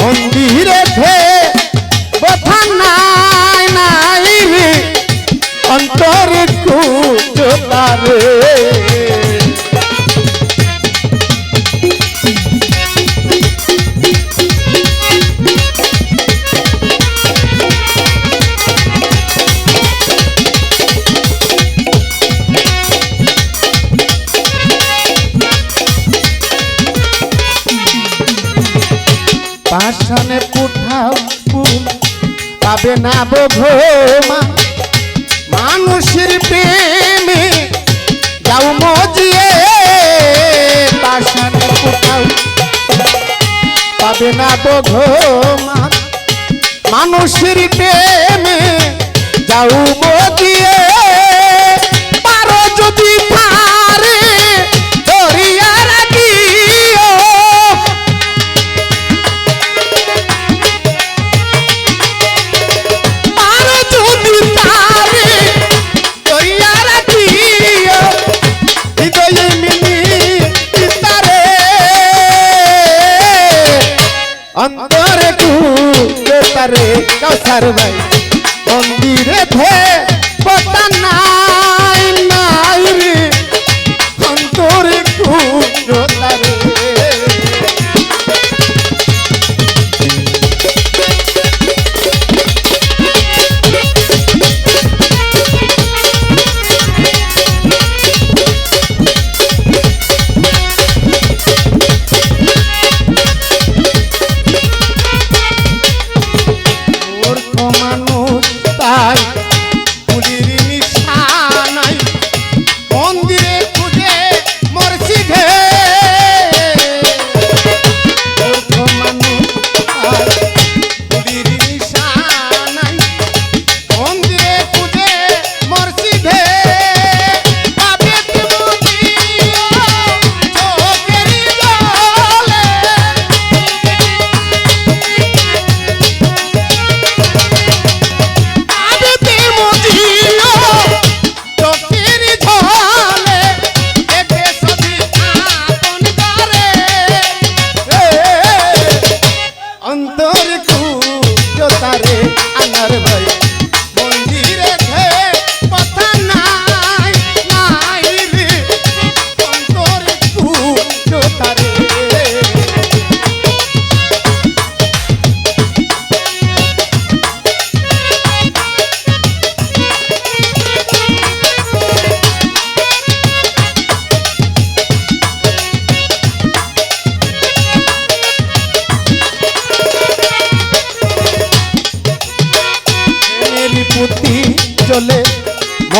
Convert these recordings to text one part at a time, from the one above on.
মন্দিরেতে কথা নাই নাই অন্তরে কু তারে। আসনে কোথাও পাবে না বোধো মা। মানুষের প্রেমে যাও মজিয়ে বাসনে কোথাও পাবে না বোধো মা। মানুষের প্রেমে যাও মজিয়ে রে কুলে তারে কাউসার ভাই মন্দিরে থে পতা না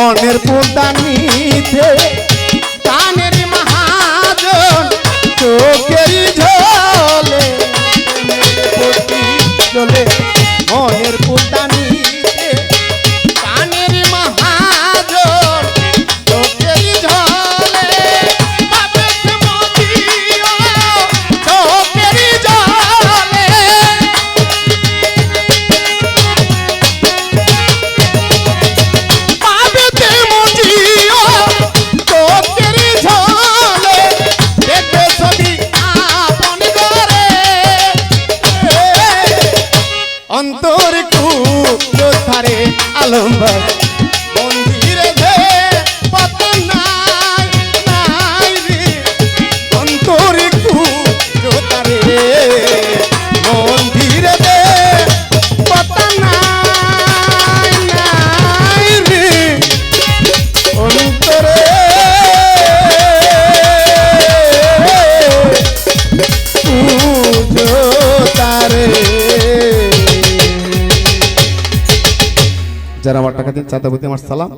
মনের পুতা নিতে যারা আমার টাকা দিন চাঁদা চাঁদাবতী আমার সালাম।